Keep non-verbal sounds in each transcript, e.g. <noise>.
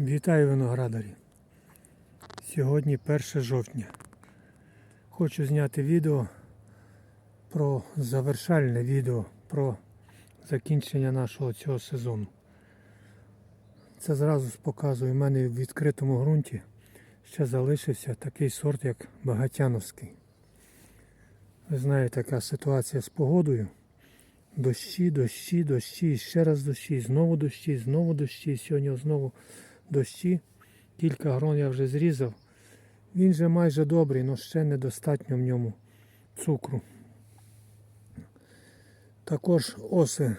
Вітаю виноградарі. Сьогодні 1 жовтня. Хочу зняти відео про завершальне відео про закінчення нашого цього сезону. Це зразу показую, в мене в відкритому ґрунті ще залишився такий сорт, як Багатяновський. Ви знаєте, яка ситуація з погодою. Дощі, дощі, дощі, ще раз дощі, знову дощі, знову дощі, сьогодні знову дощі. Кілька грон я вже зрізав. Він же майже добрий, але ще недостатньо в ньому цукру. Також оси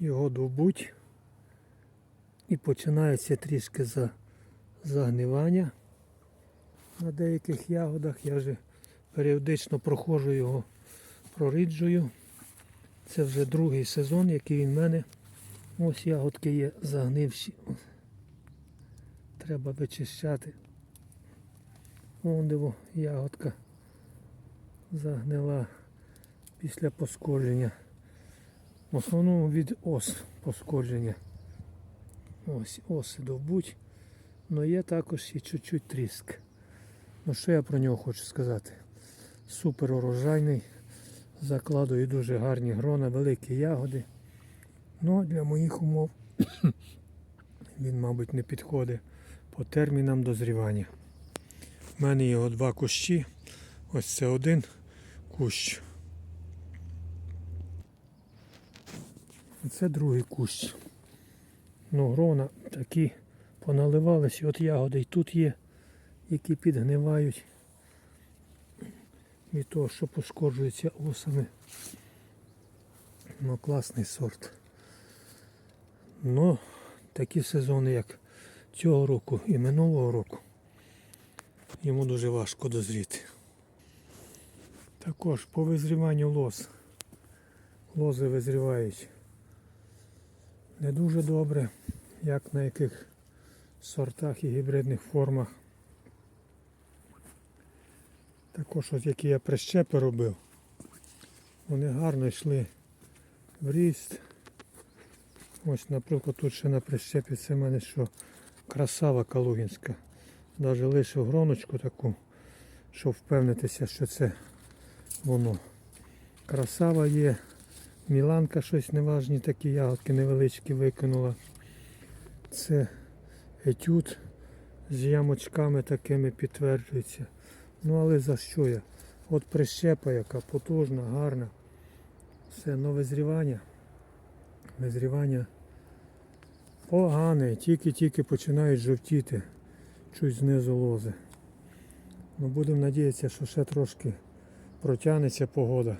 його довбуть і починається трішки за загнивання на деяких ягодах. Я вже періодично проходжу його, проріджую. Це вже другий сезон, який він в мене. Ось ягодки є загнивші. Треба вичищати. Вон диво, ягодка загнила після поскодження. В основному від ос поскодження. Ось оси довбуть. Але є також і чуть-чуть тріск. Ну що я про нього хочу сказати? Супер урожайний. Закладую дуже гарні грона, великі ягоди. Ну, для моїх умов <coughs> він, мабуть, не підходить по термінам дозрівання. У мене його два кущі. Ось це один кущ. Це другий кущ. Ну, грона такі поналивалися, от ягоди і тут є, які підгнивають від того, що пошкоджується осами. Ну, класний сорт. Ну, такі сезони, як цього року і минулого року, йому дуже важко дозріти. Також по визріванню лоз. Лози визрівають не дуже добре, як на яких сортах і гібридних формах. Також от які я прищепи робив, вони гарно йшли в ріст. Ось, наприклад, тут ще на прищепі це в мене що красава калугінська. Навіть лишив гроночку таку, щоб впевнитися, що це воно. Красава є. Міланка щось неважні такі ягодки невеличкі викинула. Це етюд з ямочками такими підтверджується. Ну але за що я? От прищепа яка потужна, гарна. Все, нове зрівання. Визрівання погане, тільки-тільки починають жовтіти чуть знизу лози. Ну, будемо надіятися, що ще трошки протягнеться погода.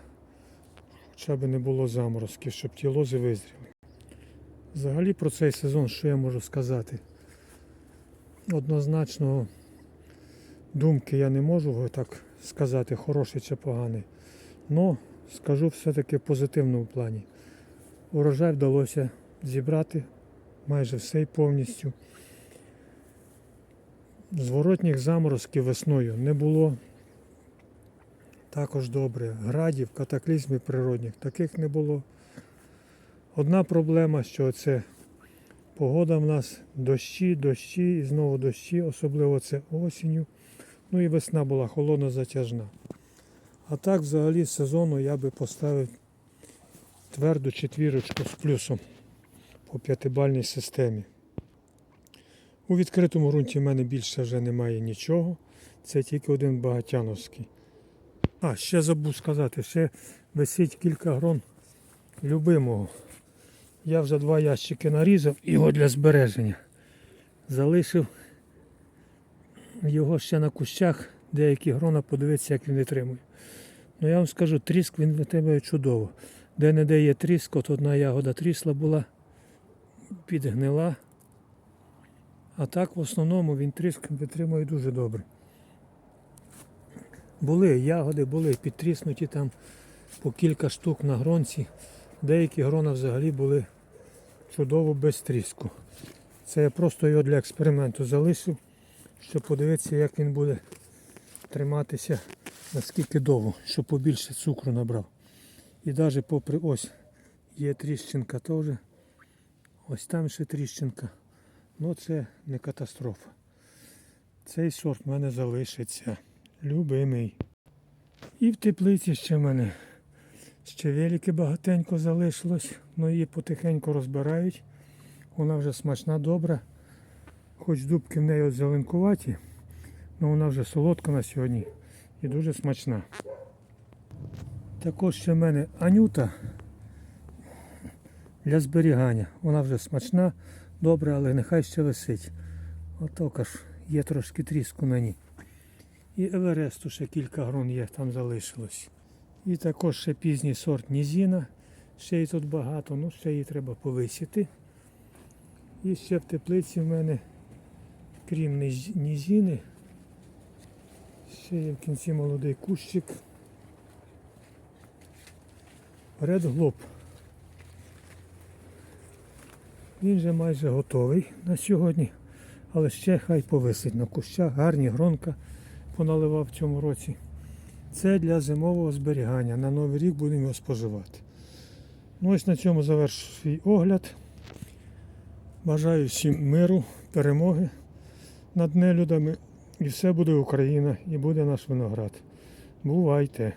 Хоча б не було заморозків, щоб ті лози визріли. Взагалі про цей сезон що я можу сказати? Однозначно думки я не можу так сказати, хороший чи поганий. Но скажу все-таки в позитивному плані. Урожай вдалося зібрати майже все і повністю. Зворотніх заморозків весною не було. Також добре. Градів, катаклізмів природних таких не було. Одна проблема, що це погода в нас дощі, дощі і знову дощі, особливо це осінню. Ну і весна була холодно затяжна. А так взагалі сезону я би поставив тверду четвірочку з плюсом по п'ятибальній системі. У відкритому ґрунті в мене більше вже немає нічого. Це тільки один багатяновський. А, ще забув сказати, ще висить кілька грон любимого. Я вже два ящики нарізав його для збереження. Залишив його ще на кущах, деякі грона, подивитися, як він витримує. Ну я вам скажу, тріск він витримує чудово. Де не де є тріск, от одна ягода трісла була, підгнила. А так в основному він тріск витримує дуже добре. Були ягоди, були підтріснуті там по кілька штук на гронці. Деякі грона взагалі були чудово без тріску. Це я просто його для експерименту залишив, щоб подивитися, як він буде триматися наскільки довго, щоб побільше цукру набрав. І навіть попри ось є тріщинка теж. Ось там ще тріщинка. Ну це не катастрофа. Цей сорт в мене залишиться. Любимий. І в теплиці ще в мене ще велики багатенько залишилось, але її потихеньку розбирають. Вона вже смачна, добра. Хоч дубки в неї от зеленкуваті, але вона вже солодка на сьогодні і дуже смачна. Також ще в мене анюта для зберігання. Вона вже смачна, добра, але нехай ще висить. Отак ж є трошки тріску на ній. І Евересту ще кілька грон є, там залишилось. І також ще пізній сорт Нізіна. Ще її тут багато, ну ще її треба повисіти. І ще в теплиці в мене, крім Нізіни, ще є в кінці молодий кущик. Red Globe. Він вже майже готовий на сьогодні, але ще хай повисить на кущах, гарні гронка поналивав в цьому році. Це для зимового зберігання. На Новий рік будемо його споживати. Ну ось на цьому завершу свій огляд. Бажаю всім миру, перемоги над нелюдами. І все буде Україна, і буде наш виноград. Бувайте!